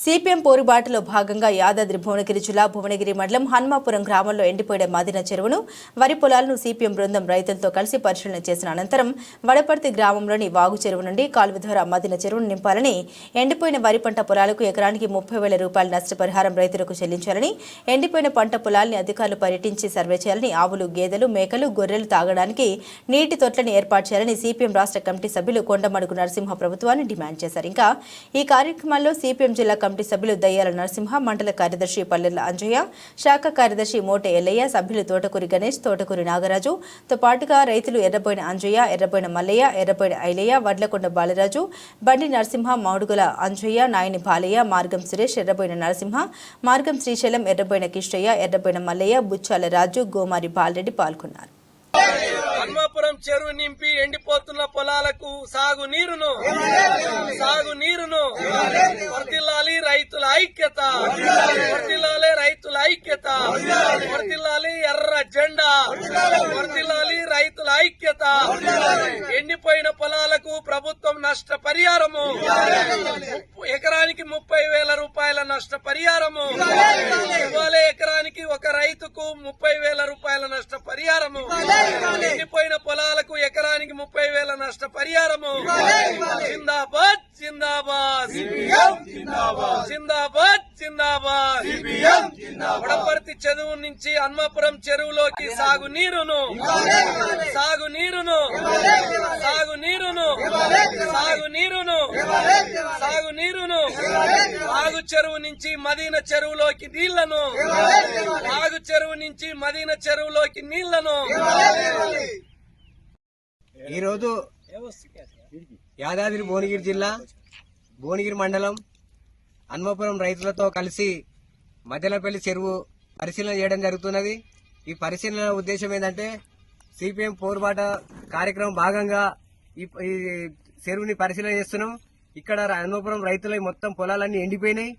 CPM పోరుబాటులో భాగంగా యాదాద్రి భువనగిరి జిల్లా భువనగిరి మండలం హన్మాపురం గ్రామంలో ఎండిపోయిన మదిన చెరువును వరి పొలాలను సిపిఎం బృందం రైతులతో కలిసి పరిశీలన చేసిన అనంతరం వడపర్తి గ్రామంలోని వాగు చెరువు నుండి కాలువ ద్వారా మదిన చెరువును నింపాలని ఎండిపోయిన వరి పంట పొలాలకు ఎకరానికి ముప్పై వేల రూపాయల నష్టపరిహారం రైతులకు చెల్లించాలని ఎండిపోయిన పంట పొలాల్ని అధికారులు పర్యటించి సర్వే చేయాలని ఆవులు గేదెలు మేకలు గొర్రెలు తాగడానికి నీటి తొట్లను ఏర్పాటు చేయాలని సిపిఎం రాష్ట్ర కమిటీ సభ్యులు కొండమడుగు నరసింహ ప్రభుత్వాన్ని డిమాండ్ చేశారు. ఇంకా ఈ కార్యక్రమంలో సిపిఎం జిల్లా కమిటీ సభ్యులు దయ్యాల నరసింహ మండల కార్యదర్శి పల్లెల అంజయ్య శాఖ కార్యదర్శి మోటె ఎల్లయ్య సభ్యులు తోటకూరి గణేష్ తోటకూరి నాగరాజు. తో పాటుగా రైతులు ఎర్రబోయిన అంజయ్య ఎర్రబోయిన మల్లయ్య ఎర్రబోయిన ఐలయ్య వడ్లకొండ బాలరాజు బండి నరసింహ మౌడుగుల అంజయ్య నాయని బాలయ్య మార్గం సురేష్ ఎర్రబోయిన నరసింహ మార్గం శ్రీశైలం ఎర్రబోయిన కిష్టయ్య ఎర్రబోయిన మల్లయ్య బుచ్చాల రాజు గోమారి బాలరెడ్డి పాల్గొన్నారు. హన్మాపురం చెరువు నింపి ఎండిపోతున్న పొలాలకు సాగు నీరును. సాగు నీరును. వర్తిల్లాలి రైతుల ఐక్యత. వర్తిల్లాలి రైతుల ఐక్యత. వర్తిల్లాలి ఎర్ర జెండా. వర్తిల్లాలి ఐక్యత. ఎండిపోయిన పొలాలకు ప్రభుత్వం నష్ట పరిహారము ఎకరానికి ముప్పై వేల రూపాయల నష్ట పరిహారము ఇవ్వాలి ఎకరానికి ఒక రైతుకు ముప్పై వేల రూపాయల నష్ట పరిహారము ఎండిపోయిన పొలాలకు ఎకరానికి ముప్పై వేల నష్ట పరిహారము జిందాబాద్. జిందాబాద్. జిందాబాద్. జిందాబాద్. వడపర్తి చెరువు నుంచి హన్మాపురం చెరువులోకి సాగు నీరును. సాగు నీరును. సాగు నీరును. సాగు నీరును. సాగు నీరును. ఆగు చెరువు నుంచి మదీన చెరువులోకి నీళ్ళను. ఆగు చెరువు నుంచి మదీన చెరువులోకి నీళ్ళను. ఈరోజు యాదాద్రి భువనగిరి జిల్లా భువనగిరి మండలం హన్మపురం రైతులతో కలిసి మధ్యలపల్లి చెరువు పరిశీలన చేయడం జరుగుతున్నది. ఈ పరిశీలన ఉద్దేశం ఏంటంటే సిపిఎం పోరుబాట కార్యక్రమం భాగంగా ఈ చెరువుని పరిశీలన చేస్తున్నాం. ఇక్కడ హన్మపురం రైతుల మొత్తం పొలాలన్నీ ఎండిపోయినాయి.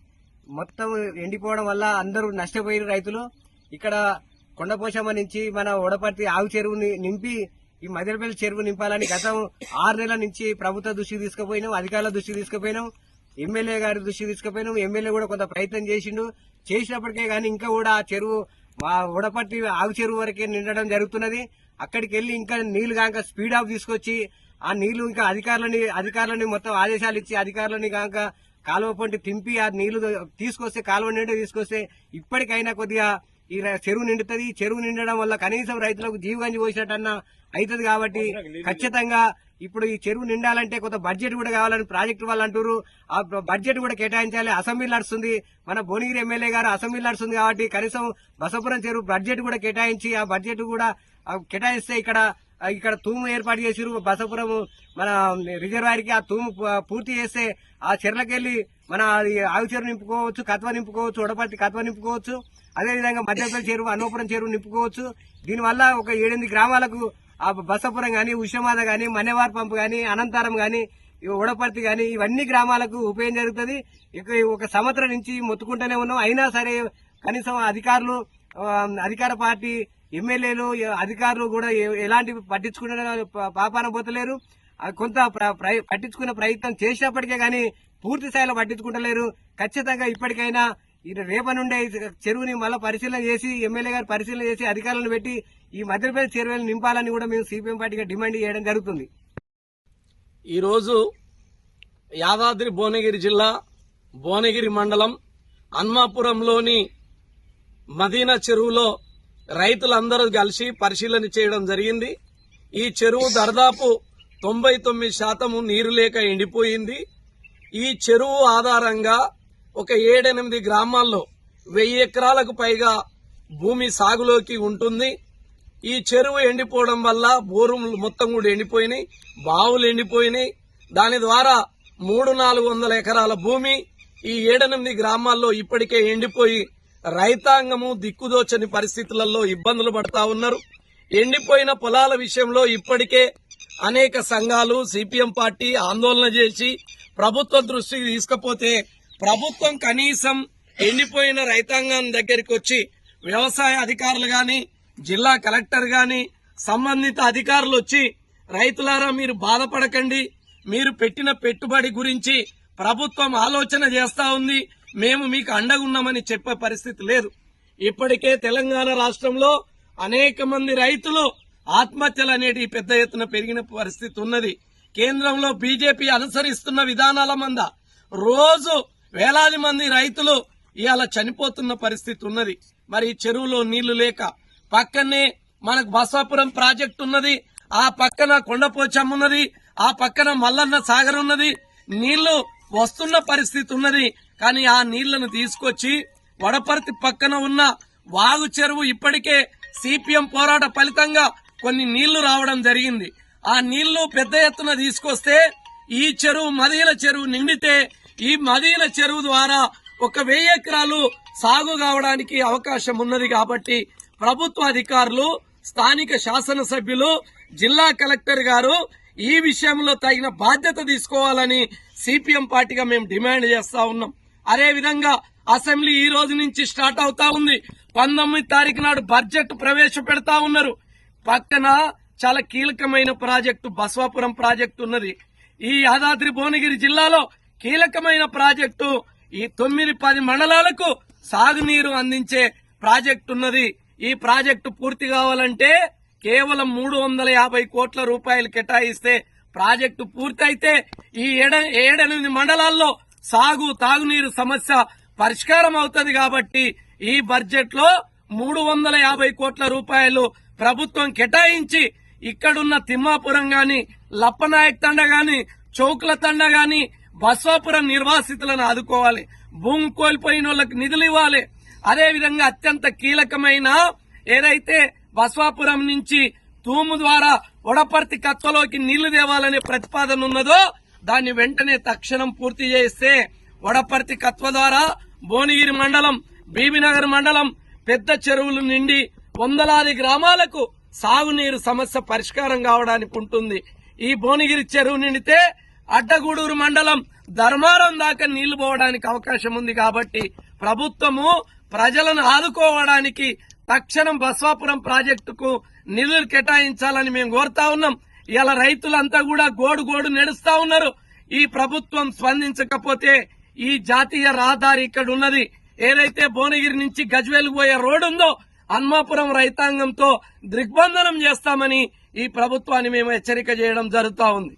మొత్తం ఎండిపోవడం వల్ల అందరూ నష్టపోయిన రైతులు. ఇక్కడ కొండపోషమ్మ నుంచి మన వడపర్తి ఆవు చెరువుని నింపి ఈ మదిలపల్లి చెరువు నింపాలని గతం ఆరు నెలల నుంచి ప్రభుత్వ దృష్టికి తీసుకుపోయినాం అధికారుల దృష్టికి తీసుకుపోయినాం. ఎమ్మెల్యే గారి దృష్టికి తీసుకుపోయినాం. ఎమ్మెల్యే కూడా కొంత ప్రయత్నం చేసిండు. చేసినప్పటికే గానీ ఇంకా కూడా ఆ చెరువు మా ఉడపట్టి ఆగు చెరువు వరకే నిండడం జరుగుతున్నది. అక్కడికి వెళ్ళి ఇంకా నీళ్ళు కాక స్పీడ్ ఆఫ్ తీసుకొచ్చి ఆ నీళ్ళు ఇంకా అధికారులని అధికారులని మొత్తం ఆదేశాలు ఇచ్చి అధికారులని కాక కాలువ పొంటి తింపి ఆ నీళ్ళు తీసుకొస్తే కాలువ నిండా తీసుకొస్తే ఇప్పటికైనా కొద్దిగా ఈ చెరువు నిండుతుంది. చెరువు నిండడం వల్ల కనీసం రైతులకు జీవగంజి పోసినట్టన్నా అవుతుంది కాబట్టి ఖచ్చితంగా ఇప్పుడు ఈ చెరువు నిండాలంటే కొంత బడ్జెట్ కూడా కావాలని ప్రాజెక్టు వాళ్ళు అంటారు ఆ బడ్జెట్ కూడా కేటాయించాలి. అసెంబ్లీ నడుస్తుంది. మన భువనగిరి ఎమ్మెల్యే గారు అసెంబ్లీ నడుస్తుంది కాబట్టి కనీసం బసపురం చెరువు బడ్జెట్ కూడా కేటాయించి ఆ బడ్జెట్ కూడా కేటాయిస్తే ఇక్కడ ఇక్కడ తూము ఏర్పాటు చేసిరు బసపురం మన రిజర్వాయర్కి ఆ తూము పూర్తి చేస్తే ఆ చెర్లకెళ్ళి మన ఆవి చెరువు నింపుకోవచ్చు కత్వ నింపుకోవచ్చు ఉడపర్తి కత్వ నింపుకోవచ్చు. అదేవిధంగా మధ్యప్రదేశ్ చెరువు అన్నపురం చెరువు నింపుకోవచ్చు. దీనివల్ల ఒక ఏడెనిమిది గ్రామాలకు ఆ బసపురం గాని ఉషమాద గాని మనేవార్ పంపు గాని అనంతరం గాని ఉడపర్తి గాని ఇవన్నీ గ్రామాలకు ఉపయోగం జరుగుతుంది. ఇక ఒక సంవత్సరం నుంచి మొత్తుకుంటూనే ఉన్నాం. అయినా సరే కనీసం అధికారులు అధికార పార్టీ ఎమ్మెల్యేలు అధికారులు కూడా ఎలాంటి పట్టించుకునే పాపాన పోతలేరు. కొంత ప్ర- పట్టించుకునే ప్రయత్నం చేసినప్పటికే గానీ పూర్తి స్థాయిలో పట్టించుకుంటలేరు. ఖచ్చితంగా ఇప్పటికైనా రేపటి నుండే చెరువుని మళ్ళీ పరిశీలన చేసి ఎమ్మెల్యే గారు పరిశీలన చేసి అధికారులను పెట్టి ఈ మధ్యప్రదేశ్ చెరువులను నింపాలని కూడా మేము సిపిఎం పార్టీగా డిమాండ్ చేయడం జరుగుతుంది. ఈరోజు యాదాద్రి భువనగిరి జిల్లా భువనగిరి మండలం అన్మాపురంలోని మదీనా చెరువులో రైతులందరూ కలిసి పరిశీలన చేయడం జరిగింది. ఈ చెరువు దాదాపు తొంభై తొమ్మిది శాతము నీరు లేక ఎండిపోయింది. ఈ చెరువు ఆధారంగా ఒక ఏడెనిమిది గ్రామాల్లో వెయ్యి ఎకరాలకు పైగా భూమి సాగులోకి ఉంటుంది. ఈ చెరువు ఎండిపోవడం వల్ల బోరుములు మొత్తం కూడా ఎండిపోయినాయి బావులు ఎండిపోయినాయి. దాని ద్వారా మూడు నాలుగు వందల ఎకరాల భూమి ఈ ఏడెనిమిది గ్రామాల్లో ఇప్పటికే ఎండిపోయి రైతాంగము దిక్కుదోచని పరిస్థితులలో ఇబ్బందులు పడతా ఉన్నారు. ఎండిపోయిన పొలాల విషయంలో ఇప్పటికే అనేక సంఘాలు సిపిఎం పార్టీ ఆందోళన చేసి ప్రభుత్వం దృష్టికి తీసుకపోతే ప్రభుత్వం కనీసం ఎండిపోయిన రైతాంగం దగ్గరికి వచ్చి వ్యవసాయ అధికారులు కానీ జిల్లా కలెక్టర్ కానీ సంబంధిత అధికారులు వచ్చి రైతులారా మీరు బాధపడకండి. మీరు పెట్టిన పెట్టుబడి గురించి ప్రభుత్వం ఆలోచన చేస్తా ఉంది. మేము మీకు అండగున్నామని చెప్పే పరిస్థితి లేదు. ఇప్పటికే తెలంగాణ రాష్ట్రంలో అనేక మంది రైతులు ఆత్మహత్యలు అనేటివి పెద్ద ఎత్తున పెరిగిన పరిస్థితి ఉన్నది. కేంద్రంలో బీజేపీ అనుసరిస్తున్న విధానాల మంద రోజు వేలాది మంది రైతులు ఇవాళ చనిపోతున్న పరిస్థితి ఉన్నది. మరి చెరువులో నీళ్ళు లేక పక్కనే మనకు బసాపురం ప్రాజెక్ట్ ఉన్నది. ఆ పక్కన కొండపోచమ్మ ఉన్నది. ఆ పక్కన మల్లన్న సాగర్ ఉన్నది. నీళ్ళు వస్తున్న పరిస్థితి ఉన్నది. కానీ ఆ నీళ్ళను తీసుకొచ్చి వడపర్తి పక్కన ఉన్న వాగు చెరువు ఇప్పటికే సిపిఎం పోరాట ఫలితంగా కొన్ని నీళ్ళు రావడం జరిగింది. ఆ నీళ్ళు పెద్ద ఎత్తున తీసుకొస్తే ఈ చెరువు మదిల చెరువు నిండితే ఈ మదీల చెరువు ద్వారా ఒక వెయ్యి ఎకరాలు సాగు కావడానికి అవకాశం ఉన్నది కాబట్టి ప్రభుత్వ అధికారులు స్థానిక శాసనసభ్యులు జిల్లా కలెక్టర్ గారు ఈ విషయంలో తగిన బాధ్యత తీసుకోవాలని సిపిఎం పార్టీగా మేము డిమాండ్ చేస్తా ఉన్నాం. అదే విధంగా అసెంబ్లీ ఈ రోజు నుంచి స్టార్ట్ అవుతా ఉంది. పంతొమ్మిది తారీఖు నాడు బడ్జెట్ ప్రవేశపెడతా ఉన్నారు. పక్కన చాలా కీలకమైన ప్రాజెక్టు బసవాపురం ప్రాజెక్టు ఉన్నది. ఈ యాదాద్రి భువనగిరి జిల్లాలో కీలకమైన ప్రాజెక్టు ఈ తొమ్మిది పది మండలాలకు సాగునీరు అందించే ప్రాజెక్టు ఉన్నది ఈ ప్రాజెక్టు పూర్తి కావాలంటే కేవలం మూడు వందల యాభై కోట్ల రూపాయలు కేటాయిస్తే ప్రాజెక్టు పూర్తయితే ఈ ఏడ ఏడెనిమిది మండలాల్లో సాగు తాగునీరు సమస్య పరిష్కారం అవుతుంది కాబట్టి ఈ బడ్జెట్లో మూడు వందల యాభై కోట్ల రూపాయలు ప్రభుత్వం కేటాయించి ఇక్కడున్న తిమ్మాపురం గాని లప్పనాయక్ తండ గాని చౌకుల తండ గాని బస్వాపురం నిర్వాసితులను ఆదుకోవాలి. భూమి కోల్పోయిన వాళ్ళకి నిధులు ఇవ్వాలి. అదేవిధంగా అత్యంత కీలకమైన ఏదైతే బస్వాపురం నుంచి తూము ద్వారా వడపర్తి కత్వలోకి నీళ్ళు తేవాలనే ప్రతిపాదన ఉన్నదో దాన్ని వెంటనే తక్షణం పూర్తి చేస్తే వడపర్తి కత్వ ద్వారా భువనగిరి మండలం బీబీనగర్ మండలం పెద్ద చెరువులు నిండి వందలాది గ్రామాలకు సాగునీరు సమస్య పరిష్కారం కావడానికి ఉంటుంది. ఈ భువనగిరి చెరువు నిండితే అడ్డగూడూరు మండలం ధర్మారం దాకా నీళ్ళు పోవడానికి అవకాశం ఉంది కాబట్టి ప్రభుత్వము ప్రజలను ఆదుకోవడానికి తక్షణం బస్వాపురం ప్రాజెక్టుకు నిధులు కేటాయించాలని మేము కోరుతా ఉన్నాం. ఇలా రైతులంతా కూడా గోడు గోడు నడుస్తా ఉన్నారు. ఈ ప్రభుత్వం స్పందించకపోతే ఈ జాతీయ రహదారి ఇక్కడ ఉన్నది. ఏదైతే భువనగిరి నుంచి గజ్వేలు పోయే రోడ్డు ఉందో హన్మాపురం రైతాంగంతో దిగ్బంధనం చేస్తామని ఈ ప్రభుత్వాన్ని మేము హెచ్చరిక చేయడం జరుగుతా ఉంది.